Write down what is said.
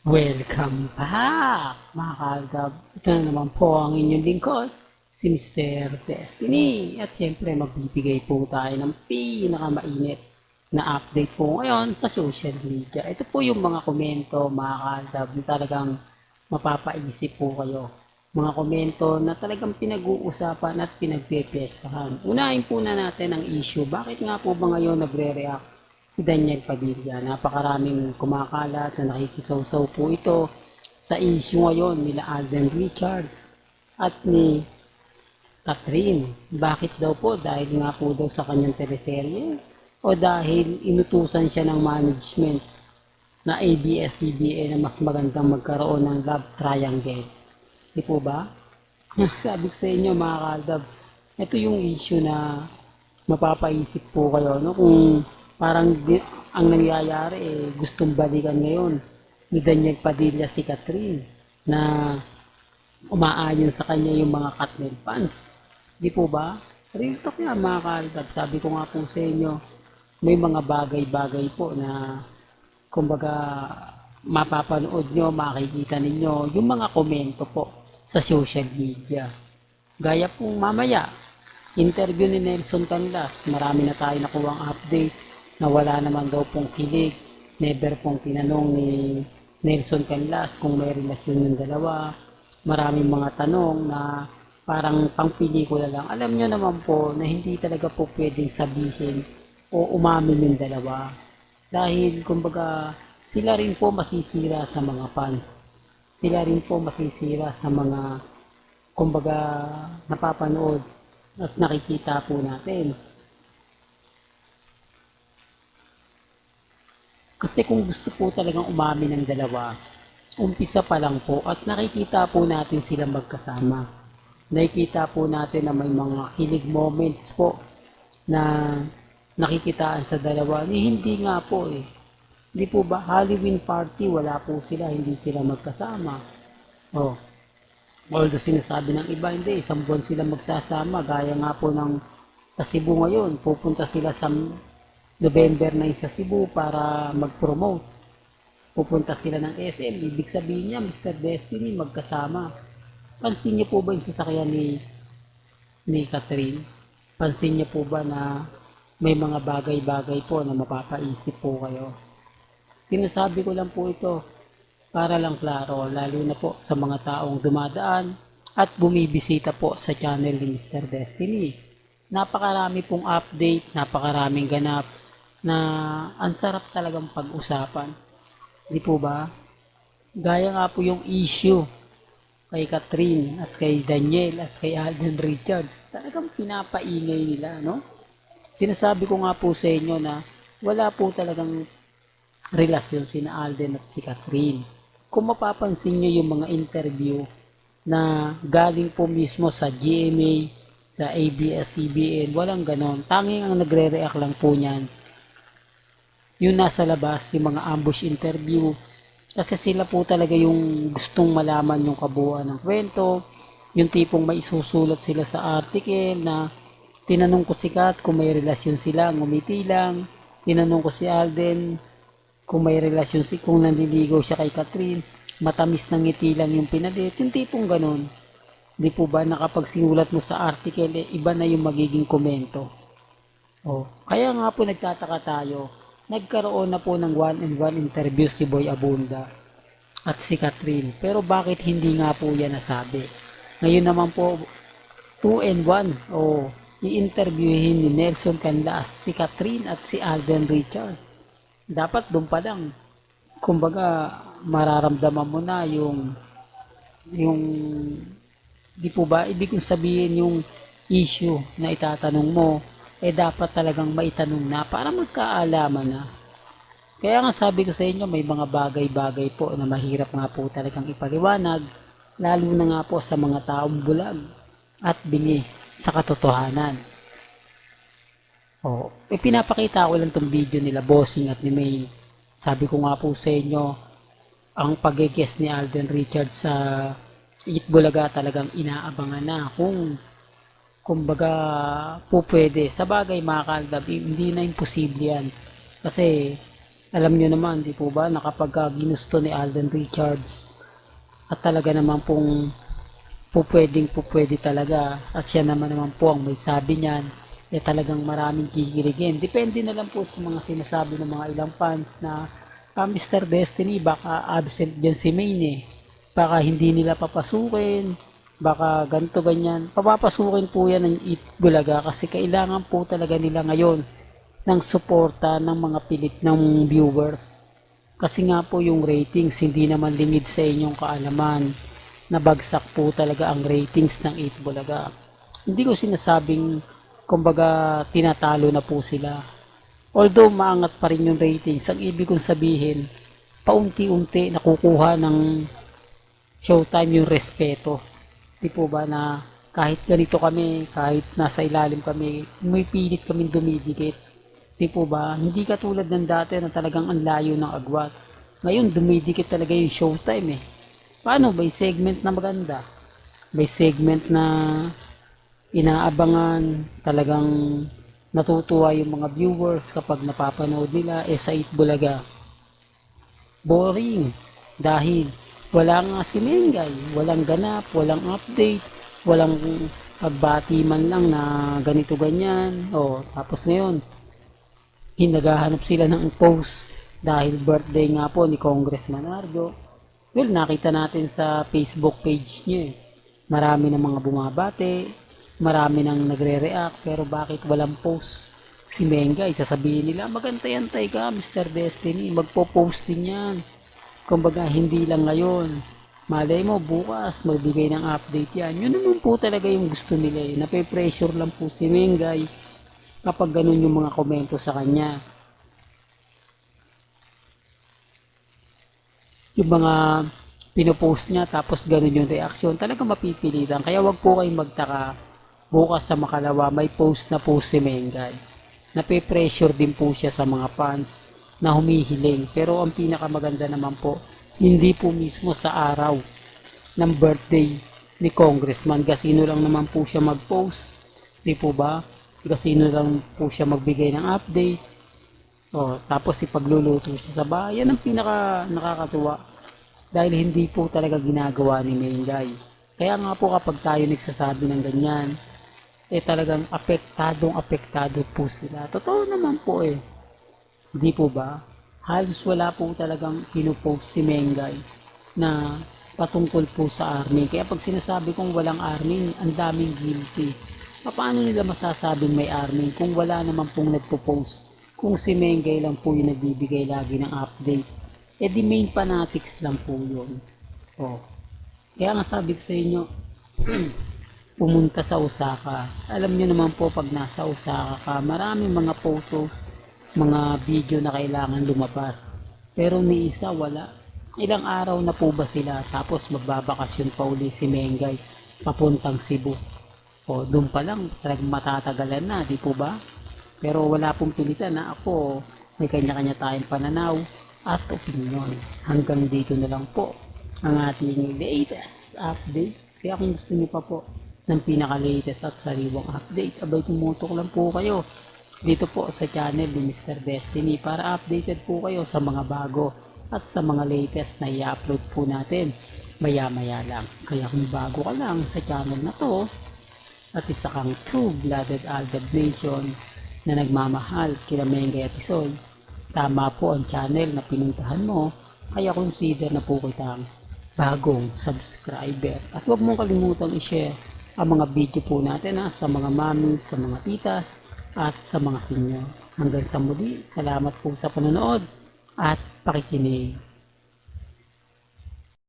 Welcome back, mga kalgab. Ito na naman po ang inyong lingkod, si Mr. Destiny. At syempre, magbibigay po tayo ng pinakamainit na update po ngayon sa social media. Ito po yung mga komento, mga kalgab, na talagang mapapaisip po kayo. Mga komento na talagang pinag-uusapan at pinagpipestahan. Unahin po na natin ang issue. Bakit nga po ba ngayon nagre-react si Daniel Padilla. Napakaraming kumakalat na nakikisawsaw po ito sa issue ngayon nila Alden Richards at ni Catherine. Bakit daw po? Dahil nga po daw sa kanyang teleserye o dahil inutusan siya ng management na ABS-CBN na mas magandang magkaroon ng love triangle. Di po ba? Sabi ko sa inyo mga kaldab, ito yung issue na mapapaisip po kayo no kung parang ang nangyayari eh, gustong balikan ngayon ni Daniel Padilla si Catherine na umaayon sa kanya yung mga Katnel fans. Di po ba? Real talk yan mga kaldab. Sabi ko nga po sa inyo, may mga bagay-bagay po na kumbaga mapapanood nyo, makikita ninyo yung mga komento po sa social media. Gaya po mamaya, interview ni Nelson Canlas, marami na tayo nakuwang update na wala naman daw pong kilig. Never pong tinanong ni Nelson Canlas kung may relasyon ng dalawa. Maraming mga tanong na parang pang pelikula lang. Alam nyo naman po na hindi talaga po pwedeng sabihin o umamin yung dalawa. Dahil kumbaga sila rin po masisira sa mga fans. Sila rin po masisira sa mga kumbaga napapanood at nakikita po natin. Kasi kung gusto po talagang umamin ng dalawa, umpisa pa lang po at nakikita po natin silang magkasama. Nakikita po natin na may mga kilig moments po na nakikitaan sa dalawa. Ni hindi nga po eh. Hindi po ba Halloween party, wala po sila, hindi sila magkasama. Oh. Although sinasabi ng iba, hindi, isang buwan sila magsasama. Gaya nga po ng sa Cebu ngayon, pupunta sila sa November 9 sa Cebu para mag-promote. Pupunta sila ng SM. Ibig sabihin niya, Mr. Destiny, magkasama. Pansin niyo po ba yung sasakyan ni, ni Catherine? Pansin niyo po ba na may mga bagay-bagay po na mapapaisip po kayo? Sinasabi ko lang po ito para lang klaro, lalo na po sa mga taong dumadaan at bumibisita po sa channel ni Mr. Destiny. Napakarami pong update, napakaraming ganap na ang sarap talagang pag-usapan. Di po ba? Gaya nga po yung issue kay Catherine at kay Daniel at kay Alden Richards. Talagang pinapaingay nila, no? Sinasabi ko nga po sa inyo na wala po talagang relasyon sina Alden at si Catherine. Kung mapapansin nyo yung mga interview na galing po mismo sa GMA, sa ABS-CBN, walang ganon. Tanging ang nagre-react lang po niyan yung nasa labas, yung mga ambush interview. Kasi sila po talaga yung gustong malaman yung kabuuan ng kwento, yung tipong may isusulat sila sa article na tinanong ko si Kat kung may relasyon sila, ngumiti lang. Tinanong ko si Alden kung may relasyon si kung nanliligaw siya kay Catherine, matamis ng ngiti lang yung pinalit, yung tipong ganun. Di po ba nakapagsinulat mo sa article, eh, iba na yung magiging komento. Oh, kaya nga po nagtataka tayo, nagkaroon na po ng one-on-one interview si Boy Abunda at si Catherine. Pero bakit hindi nga po yan nasabi? Ngayon naman po, 2 and 1 o i-interviewin ni Nelson Canlas si Catherine at si Alden Richards. Dapat doon pa lang. Kumbaga, mararamdaman mo na yung yung di po ba ibig sabihin yung issue na itatanong mo eh dapat talagang maitanong na para magkaalaman na. Kaya nga sabi ko sa inyo, may mga bagay-bagay po na mahirap nga po talagang ipaliwanag, lalo na nga po sa mga taong bulag at bingi sa katotohanan. Oh, eh pinapakita ko lang tong video nila Bossing at ni May. Sabi ko nga po sa inyo, ang pag-guest ni Alden Richards sa Eat Bulaga talagang inaabangan na kung kumbaga po pwede. Sa bagay mga kaldab, hindi na imposible yan. Kasi Alam nyo naman, di po ba, na kapag ah, ginusto ni Alden Richards at talaga naman pong po pwedeng po pwede talaga at siya naman naman po ang may sabi niyan eh talagang maraming kikiligin. Depende na lang po sa mga sinasabi ng mga ilang fans na ah, Mr. Destiny baka absent dyan si Maine eh. Baka hindi nila papasukin, baka ganto ganyan. Papapasukin po yan ng Eat Bulaga kasi kailangan po talaga nila ngayon ng suporta ng mga pilit ng viewers. Kasi nga po yung ratings hindi naman lingid sa inyong kaalaman. Nabagsak po talaga ang ratings ng 8 Bulaga. Hindi ko sinasabing kumbaga tinatalo na po sila. Although maangat pa rin yung ratings, ang ibig kong sabihin, paunti-unti nakukuha ng showtime yung respeto. Di po ba na kahit ganito kami, kahit nasa ilalim kami, may pilit kami dumidikit. Di po ba? Hindi katulad ng dati na talagang ang layo ng agwat. Ngayon, dumidikit talaga yung showtime eh. Paano? By segment na maganda. By segment na inaabangan, talagang natutuwa yung mga viewers kapag napapanood nila eh sa Itbulaga. Boring. Dahil wala nga si Mengay, walang ganap, walang update, walang pagbati man lang na ganito ganyan. O, tapos ngayon, hinagahanap sila ng post dahil birthday nga po ni Congressman Argo. Well, nakita natin sa Facebook page niya eh. Marami ng mga bumabate, marami nang nagre-react, pero bakit walang post? Si Mengay, sasabihin nila, magantay-antay ka, Mr. Destiny, magpo-post din yan. Kumbaga, hindi lang ngayon. Malay mo, bukas, magbigay ng update yan. Yun naman po talaga yung gusto nila eh. Nape-pressure lang po si Mengay kapag ganun yung mga komento sa kanya. Yung mga pinopost niya tapos ganun yung reaction, talaga mapipilitan. Kaya wag po kayong magtaka bukas sa makalawa may post na post si Mengay. Nape-pressure din po siya sa mga fans na humihiling. Pero ang pinakamaganda naman po, hindi po mismo sa araw ng birthday ni Congressman. Gasino lang naman po siya mag-post. Di po ba? Gasino lang po siya magbigay ng update. O, tapos ipagluluto siya sa bahay. Yan ang pinaka nakakatuwa. Dahil hindi po talaga ginagawa ni Mengay. Kaya nga po kapag tayo nagsasabi ng ganyan, eh talagang apektadong apektado po sila. Totoo naman po eh. Di po ba? Halos wala po talagang pinupost si Mengay na patungkol po sa army. Kaya pag sinasabi kong walang army, ang daming guilty. Paano nila masasabing may army kung wala naman pong nagpo-post? Kung si Mengay lang po yung nagbibigay lagi ng update. Eh di main fanatics lang po yun. Oh. Kaya nga sabi ko sa inyo, pumunta sa Osaka. Alam niyo naman po pag nasa Osaka ka, maraming mga photos, mga video na kailangan lumabas. Pero ni isa wala. Ilang araw na po ba sila tapos magbabakasyon pa uli si Mengay papuntang Cebu. O doon pa lang talagang matatagalan na, di po ba? Pero wala pong pilitan na ako may kanya-kanya tayong pananaw at opinion. Hanggang dito na lang po ang ating latest updates. Kaya kung gusto niyo pa po ng pinaka-latest at sariwang update, abay tumutok lang po kayo dito po sa channel ni Mr. Destiny para updated po kayo sa mga bago at sa mga latest na i-upload po natin maya-maya lang. Kaya kung bago ka lang sa channel na to at isa kang true-blooded Aldab Nation na nagmamahal kila Mengay at Isoy, tama po ang channel na pinuntahan mo kaya consider na po kitang bagong subscriber. At huwag mong kalimutang i-share ang mga video po natin ha, sa mga mami, sa mga titas, at sa mga senior. Hanggang sa muli, salamat po sa panonood at pakikinig.